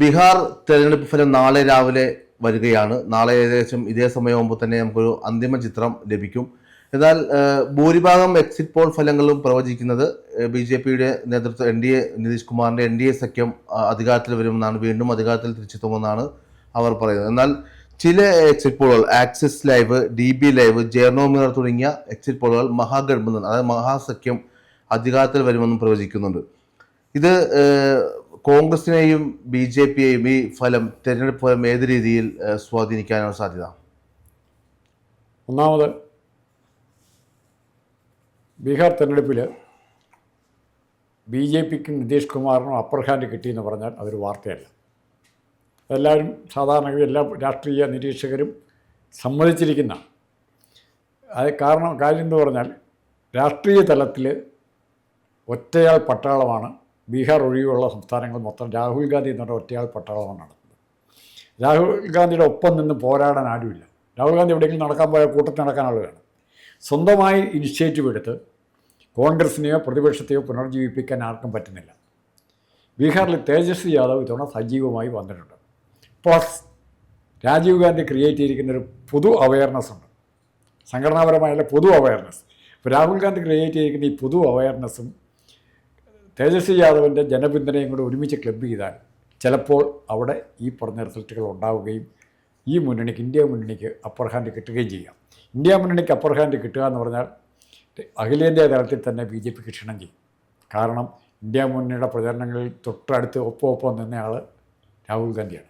ബീഹാർ തെരഞ്ഞെടുപ്പ് ഫലം നാളെ രാവിലെ വരികയാണ്. നാളെ ഏകദേശം ഇതേ സമയമാകുമ്പോൾ തന്നെ നമുക്കൊരു അന്തിമ ചിത്രം ലഭിക്കും. എന്നാൽ ഭൂരിഭാഗം എക്സിറ്റ് പോൾ ഫലങ്ങളും പ്രവചിക്കുന്നത് ബി ജെ പിയുടെ നേതൃത്വം എൻ ഡി എ നിതീഷ് കുമാറിന്റെ എൻ ഡി എ സഖ്യം അധികാരത്തിൽ വരുമെന്നാണ് വീണ്ടും അധികാരത്തിൽ തിരിച്ചെത്തുമെന്നാണ് അവർ പറയുന്നത്. എന്നാൽ ചില എക്സിറ്റ് പോളുകൾ Axis live D B live ജേർണോമിനർ തുടങ്ങിയ എക്സിറ്റ് പോളുകൾ മഹാഗഡ്ബന്ധൻ അതായത് മഹാസഖ്യം അധികാരത്തിൽ വരുമെന്നും പ്രവചിക്കുന്നുണ്ട്. ഇത് കോൺഗ്രസിനെയും ബി ജെ പിയെയും ഈ ഫലം തെരഞ്ഞെടുപ്പ് ഫലം ഏത് രീതിയിൽ സ്വാധീനിക്കാനാണ് സാധ്യത? ഒന്നാമത് ബീഹാർ തെരഞ്ഞെടുപ്പിൽ ബി ജെ പിക്കും നിതീഷ് കുമാറിനും അപ്പർ ഹാൻഡ് കിട്ടിയെന്ന് പറഞ്ഞാൽ അതൊരു വാർത്തയല്ല. എല്ലാവരും സാധാരണ എല്ലാ രാഷ്ട്രീയ നിരീക്ഷകരും സമ്മതിച്ചിരിക്കുന്ന അത് കാരണം കാര്യം എന്ന് പറഞ്ഞാൽ രാഷ്ട്രീയ തലത്തിൽ ഒറ്റയാൾ പട്ടാളമാണ് ബീഹാർ ഒഴികെയുള്ള സംസ്ഥാനങ്ങൾ മൊത്തം രാഹുൽ ഗാന്ധി എന്ന് പറഞ്ഞ ഒറ്റയാൾ പട്ടാളമാണ് നടക്കുന്നത് രാഹുൽ ഗാന്ധിയുടെ ഒപ്പം നിന്ന് പോരാടാൻ ആരുമില്ല. രാഹുൽ ഗാന്ധി എവിടെയെങ്കിലും നടക്കാൻ പോയ കൂട്ടത്തിൽ നടക്കാൻ ആളുകയാണ് സ്വന്തമായി ഇനിഷ്യേറ്റീവ് എടുത്ത് കോൺഗ്രസിനെയോ പ്രതിപക്ഷത്തെയോ പുനർജീവിപ്പിക്കാൻ ആർക്കും പറ്റുന്നില്ല. ബീഹാറിൽ തേജസ്വി യാദവ് ഇത്തവണ സജീവമായി വന്നിട്ടുണ്ട്. പ്ലസ് രാജീവ് ഗാന്ധി ക്രിയേറ്റ് ചെയ്തിരിക്കുന്ന ഒരു പൊതു അവയർനെസ് ഉണ്ട്. സംഘടനാപരമായുള്ള പൊതു അവയർനെസ് രാഹുൽ ഗാന്ധി ക്രിയേറ്റ് ചെയ്തിരിക്കുന്ന ഈ പൊതു അവയർനെസ്സും തേജസ്വി യാദവിന്റെ ജനപിന്തുണയും കൂടെ ഒരുമിച്ച് ക്ലബ് ചെയ്താൽ ചിലപ്പോൾ അവിടെ ഈ പറഞ്ഞ റിസൾട്ടുകൾ ഉണ്ടാവുകയും ഈ മുന്നണിക്ക് ഇന്ത്യ മുന്നണിക്ക് അപ്പർ ഹാൻഡ് കിട്ടുകയും ചെയ്യാം. ഇന്ത്യ മുന്നണിക്ക് അപ്പർ ഹാൻഡ് കിട്ടുക എന്ന് പറഞ്ഞാൽ അഖിലേന്ത്യാ തലത്തിൽ തന്നെ ബി ജെ പിക്ക് ക്ഷണം ചെയ്യും. കാരണം ഇന്ത്യ മുന്നണിയുടെ പ്രചരണങ്ങളിൽ തൊട്ടടുത്ത് ഒപ്പം ഒപ്പം നിന്നയാൾ രാഹുൽ ഗാന്ധിയാണ്.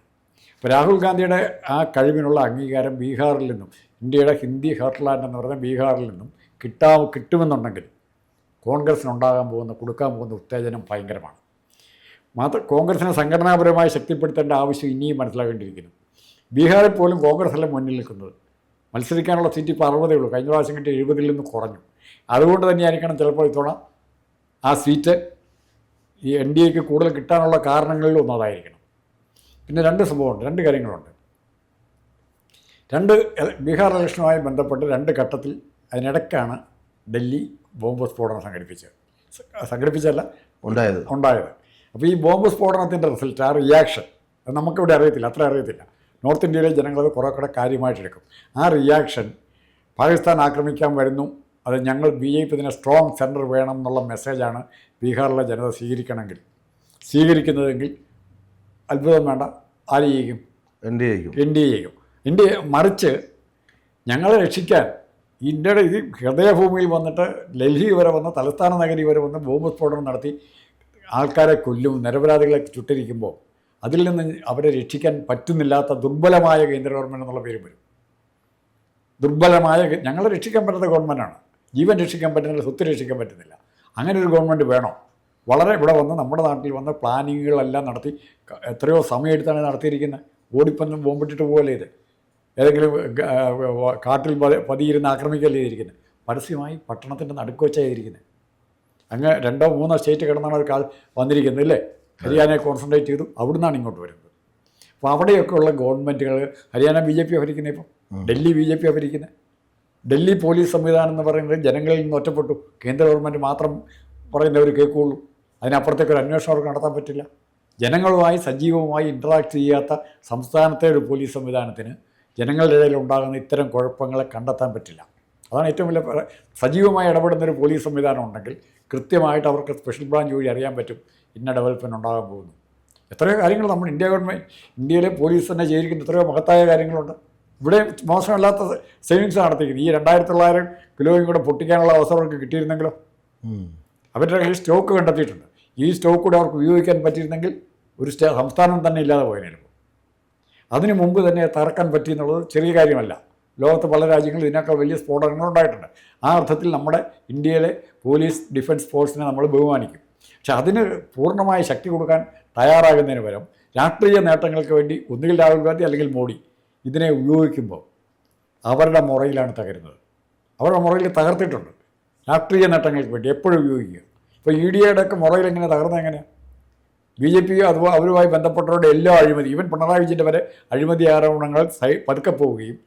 അപ്പോൾ രാഹുൽ ഗാന്ധിയുടെ ആ കഴിവിനുള്ള അംഗീകാരം ബീഹാറിൽ നിന്നും ഇന്ത്യയുടെ ഹിന്ദി ഹെർട്ട്ലാൻഡ് എന്ന് പറഞ്ഞാൽ ബീഹാറിൽ നിന്നും കിട്ടാ കിട്ടുമെന്നുണ്ടെങ്കിൽ കോൺഗ്രസിനുണ്ടാകാൻ പോകുന്ന കൊടുക്കാൻ പോകുന്ന ഉത്തേജനം ഭയങ്കരമാണ്. മാത്രം കോൺഗ്രസിനെ സംഘടനാപരമായി ശക്തിപ്പെടുത്തേണ്ട ആവശ്യം ഇനിയും മനസ്സിലാക്കേണ്ടിയിരിക്കുന്നു. ബീഹാറിൽ പോലും കോൺഗ്രസ് അല്ല മുന്നിൽ നിൽക്കുന്നത്? മത്സരിക്കാനുള്ള സീറ്റ് ഇപ്പോൾ അറുപതേ ഉള്ളൂ. കഴിഞ്ഞ പ്രാവശ്യം കിട്ടിയ എഴുപതിൽ നിന്ന് കുറഞ്ഞു. അതുകൊണ്ട് തന്നെയായിരിക്കണം ചിലപ്പോൾ ഇത്തവണ ആ സീറ്റ് ഈ എൻ ഡി എക്ക് കൂടുതൽ കിട്ടാനുള്ള കാരണങ്ങളിൽ ഒന്നതായിരിക്കണം. പിന്നെ രണ്ട് സംഭവമുണ്ട്. രണ്ട് കാര്യങ്ങളുണ്ട്. രണ്ട് ബീഹാർ ഇലക്ഷനുമായി ബന്ധപ്പെട്ട് രണ്ട് ഘട്ടത്തിൽ അതിനിടയ്ക്കാണ് ഡൽഹി ബോംബ് സ്ഫോടനം സംഘടിപ്പിച്ചത് സ- സംഘടിപ്പിച്ചല്ല ഉണ്ടായത്. ഉണ്ടായത്. അപ്പോൾ ഈ ബോംബ് സ്ഫോടനത്തിന്റെ റിസൾട്ട് ആ റിയാക്ഷൻ അത് നമുക്കിവിടെ അറിയത്തില്ല അത്ര അറിയത്തില്ല. നോർത്ത് ഇന്ത്യയിലെ ജനങ്ങളത് കുറേ കൂടെ കാര്യമായിട്ടെടുക്കും ആ റിയാക്ഷൻ പാകിസ്ഥാൻ ആക്രമിക്കാൻ വരുന്നു അത് ഞങ്ങൾ ബി ജെ പി ഇതിനെ സ്ട്രോങ് സെന്റർ വേണം എന്നുള്ള മെസ്സേജാണ് ബീഹാറിലെ ജനത സ്വീകരിക്കണമെങ്കിൽ. സ്വീകരിക്കുന്നതെങ്കിൽ അത്ഭുതം വേണ്ട ആര് ചെയ്യും എൻ ഡി എ ചെയ്യും എൻ ഡി എ ചെയ്യും ഇന്ത്യ മറിച്ച് ഞങ്ങളെ രക്ഷിക്കാൻ ഇന്ത്യയുടെ ഇത് ഹൃദയഭൂമിയിൽ വന്നിട്ട് ഡൽഹി വരെ വന്ന് തലസ്ഥാന നഗരി വരെ വന്ന് ബോംബ് സ്ഫോടനം നടത്തി ആൾക്കാരെ കൊല്ലും നിരപരാധികളെ ചുട്ടിരിക്കുമ്പോൾ അതിൽ നിന്ന് അവരെ രക്ഷിക്കാൻ പറ്റുന്നില്ലാത്ത ദുർബലമായ കേന്ദ്ര ഗവൺമെന്റ് എന്നുള്ള പേര് വരും. ദുർബലമായ ഞങ്ങളെ രക്ഷിക്കാൻ പറ്റുന്ന ഗവൺമെന്റാണ് ജീവൻ രക്ഷിക്കാൻ പറ്റുന്നില്ല സ്വത്ത് രക്ഷിക്കാൻ പറ്റുന്നില്ല. അങ്ങനെ ഒരു ഗവൺമെന്റ് വേണോ? വളരെ ഇവിടെ വന്ന് നമ്മുടെ നാട്ടിൽ വന്ന് പ്ലാനിങ്ങുകളെല്ലാം നടത്തി എത്രയോ സമയമെടുത്താണ് നടത്തിയിരിക്കുന്നത്. ഓടിപ്പന്നും ബോംബിട്ടിട്ട് പോകലേത് ഏതെങ്കിലും കാട്ടിൽ പതി- പതിയിരുന്ന് ആക്രമിക്കല്ലേ ചെയ്തിരിക്കുന്നത് പരസ്യമായി പട്ടണത്തിന്റെ നടുക്ക് വെച്ചാണ് ചെയ്തിരിക്കുന്നത് അങ്ങ് രണ്ടോ മൂന്നോ സ്റ്റേറ്റ് കിടന്നാണ് ഒരു കാൽ വന്നിരിക്കുന്നത് അല്ലേ? ഹരിയാനയെ കോൺസെൻട്രേറ്റ് ചെയ്തു അവിടുന്നാണ് ഇങ്ങോട്ട് വരുന്നത്. അപ്പോൾ അവിടെയൊക്കെയുള്ള ഗവൺമെന്റുകൾ ഹരിയാന ബി ജെ പി ഭരിക്കുന്നത് ഇപ്പം? ഡൽഹി ബി ജെ പി ഭരിക്കുന്നത് ഡൽഹി പോലീസ് സംവിധാനം എന്ന് പറയുന്നത് ജനങ്ങളിൽ നിന്ന് ഒറ്റപ്പെട്ടു. കേന്ദ്ര ഗവൺമെന്റ് മാത്രം പറയുന്നവർ കേൾക്കുകയുള്ളൂ അതിനപ്പുറത്തേക്ക് ഒരു അന്വേഷണം അവർക്ക് നടത്താൻ പറ്റില്ല. ജനങ്ങളുമായി സജീവമായി ഇൻട്രാക്ട് ചെയ്യാത്ത സംസ്ഥാനത്തെ ഒരു പോലീസ് സംവിധാനത്തിന് ജനങ്ങളുടെ ഇടയിൽ ഉണ്ടാകുന്ന ഇത്തരം കുഴപ്പങ്ങളെ കണ്ടെത്താൻ പറ്റില്ല. അതാണ് ഏറ്റവും വലിയ സജീവമായി ഇടപെടുന്ന ഒരു പോലീസ് സംവിധാനം ഉണ്ടെങ്കിൽ കൃത്യമായിട്ട് അവർക്ക് സ്പെഷ്യൽ ബ്രാഞ്ച് വഴി അറിയാൻ പറ്റും ഇന്ന ഡെവലപ്മെന്റ് ഉണ്ടാകാൻ പോകുന്നു. എത്രയോ കാര്യങ്ങൾ നമ്മൾ ഇന്ത്യ ഗവൺമെന്റ് ഇന്ത്യയിലെ പോലീസ് തന്നെ ചെയ്തിരിക്കുന്ന എത്രയോ മഹത്തായ കാര്യങ്ങളുണ്ട്. ഇവിടെ മോശമല്ലാത്ത സേവിങ്സ് നടത്തിയിരിക്കുന്നത് ഈ രണ്ടായിരത്തി തൊള്ളായിരം കിലോയും കൂടെ പൊട്ടിക്കാനുള്ള അവസരം അവർക്ക് കിട്ടിയിരുന്നെങ്കിലോ. അവരുടെ കയ്യിൽ സ്റ്റോക്ക് കണ്ടെത്തിയിട്ടുണ്ട്. ഈ സ്റ്റോക്ക് കൂടെ അവർക്ക് ഉപയോഗിക്കാൻ പറ്റിയിരുന്നെങ്കിൽ ഒരു സ്റ്റേ സംസ്ഥാനം തന്നെ ഇല്ലാതെ പോയതിനും അതിനു മുമ്പ് തന്നെ തറക്കാൻ പറ്റി എന്നുള്ളത് ചെറിയ കാര്യമല്ല. ലോകത്ത് പല രാജ്യങ്ങളിൽ ഇതിനേക്കാൾ വലിയ സ്ഫോടനങ്ങൾ ഉണ്ടായിട്ടുണ്ട്. ആ അർത്ഥത്തിൽ നമ്മുടെ ഇന്ത്യയിലെ പോലീസ് ഡിഫൻസ് ഫോഴ്സിനെ നമ്മൾ ബഹുമാനിക്കും. പക്ഷെ അതിന് പൂർണമായ ശക്തി കൊടുക്കാൻ തയ്യാറാകുന്നതിന് പകരം രാഷ്ട്രീയ നേട്ടങ്ങൾക്ക് വേണ്ടി ഒന്നുകിൽ രാഹുൽ ഗാന്ധി അല്ലെങ്കിൽ മോഡി ഇതിനെ ഉപയോഗിക്കുമ്പോൾ അവരുടെ മുറയിലാണ് തകരുന്നത്. അവരുടെ മുറയിൽ തകർത്തിട്ടുണ്ട്. രാഷ്ട്രീയ നേട്ടങ്ങൾക്ക് വേണ്ടി എപ്പോഴും ഉപയോഗിക്കുക. ഇപ്പോൾ ഇ ഡി എയുടെ ഒക്കെ മുറയിൽ എങ്ങനെ തകർന്നത് എങ്ങനെയാണ് ബി ജെ പി അഥവാ അവരുമായി ബന്ധപ്പെട്ടവരുടെ എല്ലാ അഴിമതി ഈവൻ പിണറായി വിജയന്റെ വരെ അഴിമതി ആരോപണങ്ങൾ സൈ പതുക്കെ പോവുകയും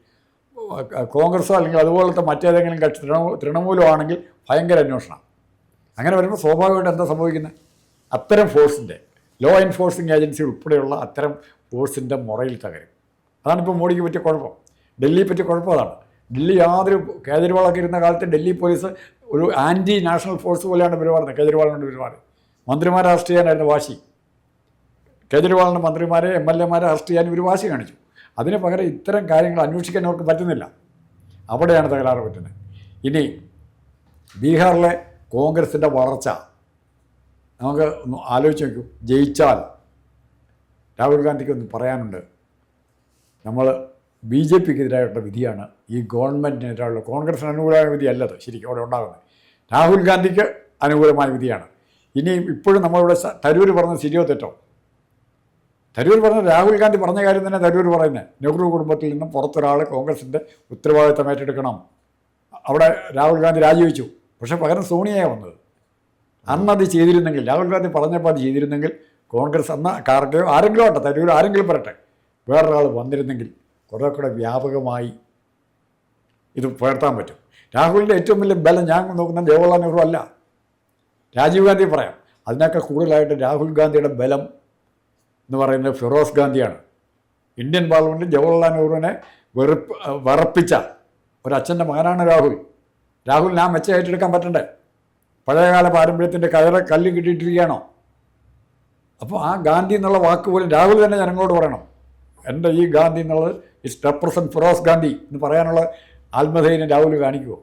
കോൺഗ്രസോ അല്ലെങ്കിൽ അതുപോലത്തെ മറ്റേതെങ്കിലും കക്ഷി തൃണമൂ തൃണമൂലോ ആണെങ്കിൽ ഭയങ്കര അന്വേഷണം. അങ്ങനെ വരുമ്പോൾ സ്വാഭാവികമായിട്ട് എന്താ സംഭവിക്കുന്നത്? അത്തരം ഫോഴ്സിന്റെ ലോ എൻഫോഴ്സിംഗ് ഏജൻസി ഉൾപ്പെടെയുള്ള അത്തരം ഫോഴ്സിന്റെ മുറയിൽ തകരും. അതാണിപ്പോൾ മോഡിക്ക് പറ്റിയ കുഴപ്പം. ഡൽഹിയെ പറ്റിയ കുഴപ്പം അതാണ്. ഡൽഹി യാതൊരു കേജ്രിവാളൊക്കെ ഇരുന്ന കാലത്ത് ഡൽഹി പോലീസ് ഒരു ആന്റി നാഷണൽ ഫോഴ്സ് പോലെയാണ് പെരുമാറുന്നത്. കേജ്രിവാളിനോട് പെരുമാറി. മന്ത്രിമാരെ അറസ്റ്റ് ചെയ്യാനായിരുന്നു വാശി. കേജ്രിവാളിന്റെ മന്ത്രിമാരെ എം എൽ എമാരെ അറസ്റ്റ് ചെയ്യാൻ ഒരു വാശി കാണിച്ചു. അതിന് പകരം ഇത്തരം കാര്യങ്ങൾ അന്വേഷിക്കാൻ അവർക്ക് പറ്റുന്നില്ല. അവിടെയാണ് തകരാറ് പറ്റുന്നത്. ഇനി ബീഹാറിലെ കോൺഗ്രസിന്റെ വളർച്ച. നമുക്ക് ആലോചിച്ച് നോക്കൂ. ജയിച്ചാൽ രാഹുൽ ഗാന്ധിക്ക് ഒന്ന് പറയാനുണ്ട്. നമ്മൾ ബി ജെ പിക്ക് എതിരായിട്ടുള്ള വിധിയാണ് ഈ ഗവൺമെന്റിനെതിരായുള്ള കോൺഗ്രസിന് അനുകൂലമായ വിധിയല്ലത് ശരിക്കും അവിടെ ഉണ്ടാകുന്നത്. രാഹുൽ ഗാന്ധിക്ക് അനുകൂലമായ വിധിയാണ്. ഇനി ഇപ്പോഴും നമ്മളിവിടെ തരൂർ പറഞ്ഞ ശരിയോ തെറ്റോ? തരൂർ പറഞ്ഞ രാഹുൽ ഗാന്ധി പറഞ്ഞ കാര്യം തന്നെ തരൂർ പറയുന്നത് നെഹ്റു കുടുംബത്തിൽ നിന്നും പുറത്തൊരാൾ കോൺഗ്രസിന്റെ ഉത്തരവാദിത്തം ഏറ്റെടുക്കണം. അവിടെ രാഹുൽ ഗാന്ധി രാജിവെച്ചു. പക്ഷെ പകരം സോണിയയാണ് വന്നത്. അന്ന് അത് ചെയ്തിരുന്നെങ്കിൽ രാഹുൽ ഗാന്ധി പറഞ്ഞപ്പോൾ അത് ചെയ്തിരുന്നെങ്കിൽ കോൺഗ്രസ് അന്ന് കാർക്കയോ ആരെങ്കിലും ആട്ടെ തരൂർ ആരെങ്കിലും പറയട്ടെ വേറൊരാൾ വന്നിരുന്നെങ്കിൽ കുറേ കൂടെ വ്യാപകമായി ഇത് പുലർത്താൻ പറ്റും. രാഹുലിന്റെ ഏറ്റവും വലിയ ബലം ഞാൻ നോക്കുന്ന ജവഹർലാൽ നെഹ്റു അല്ല. രാജീവ് ഗാന്ധി പറയാം. അതിനൊക്കെ കൂടുതലായിട്ട് രാഹുൽ ഗാന്ധിയുടെ ബലം എന്ന് പറയുന്നത് ഫിറോസ് ഗാന്ധിയാണ്. ഇന്ത്യൻ പാർലമെന്റിൽ ജവഹർലാൽ നെഹ്റുവിനെ വെറുപ്പ് വറപ്പിച്ച ഒരച്ഛന്റെ മകനാണ് രാഹുൽ. രാഹുലിന് ആ മെച്ചം പറ്റണ്ടേ? പഴയകാല പാരമ്പര്യത്തിന്റെ കയറ കല്ല് കിട്ടിയിട്ടിരിക്കുകയാണോ? അപ്പോൾ ആ ഗാന്ധി എന്നുള്ള വാക്ക് പോലും രാഹുൽ തന്നെ ജനങ്ങളോട് പറയണം. എന്റെ ഈ ഗാന്ധി എന്നുള്ളത് ഇസ് റെപ്രസെന്റ് ഫിറോസ് ഗാന്ധി എന്ന് പറയാനുള്ള ആത്മധൈര്യം രാഹുൽ കാണിക്കുമോ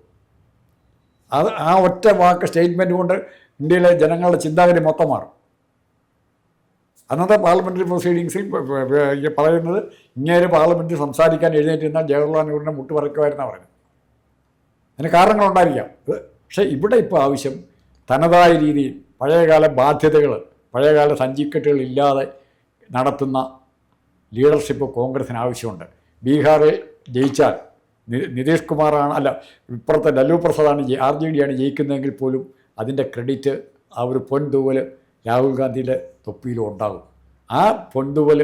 അത് ആ ഒറ്റ വാക്ക് സ്റ്റേറ്റ്മെന്റ് കൊണ്ട് ഇന്ത്യയിലെ ജനങ്ങളുടെ ചിന്താഗതി മൊത്തം മാറും. അന്നത്തെ പാർലമെന്ററി പ്രൊസീഡിങ്സിൽ പറയുന്നത് ഇങ്ങേര് പാർലമെന്റിൽ സംസാരിക്കാൻ എഴുന്നേറ്റിരുന്ന ജവഹർലാൽ നെഹ്റുവിനെ മുട്ട് പറയുമായിരുന്നാണ് പറയുന്നത് അതിന് കാരണങ്ങളുണ്ടായിരിക്കാം. പക്ഷേ ഇവിടെ ഇപ്പോൾ ആവശ്യം തനതായ രീതിയിൽ പഴയകാല ബാധ്യതകൾ പഴയകാല സഞ്ചിക്കെട്ടുകൾ ഇല്ലാതെ നടത്തുന്ന ലീഡർഷിപ്പ് കോൺഗ്രസിന് ആവശ്യമുണ്ട്. ബീഹാറിൽ ജയിച്ചാൽ നിതീഷ് കുമാറാണ് അല്ല ഇപ്പുറത്തെ ലല്ലു പ്രസാദാണ് ആർ ജെ ഡിയാണ് ജയിക്കുന്നതെങ്കിൽ പോലും അതിന്റെ ക്രെഡിറ്റ് ആ ഒരു പൊൻതൂവൽ രാഹുൽ ഗാന്ധിയുടെ തൊപ്പിയിലും ഉണ്ടാകും ആ പൊൻതൂവൽ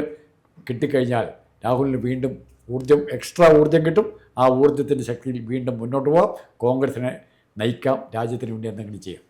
കിട്ടിക്കഴിഞ്ഞാൽ രാഹുലിന് വീണ്ടും ഊർജം എക്സ്ട്രാ ഊർജം കിട്ടും. ആ ഊർജത്തിന്റെ ശക്തിയിൽ വീണ്ടും മുന്നോട്ട് പോകാം കോൺഗ്രസിനെ നയിക്കാം. രാജ്യത്തിന് വേണ്ടി എന്തെങ്കിലും ചെയ്യാം.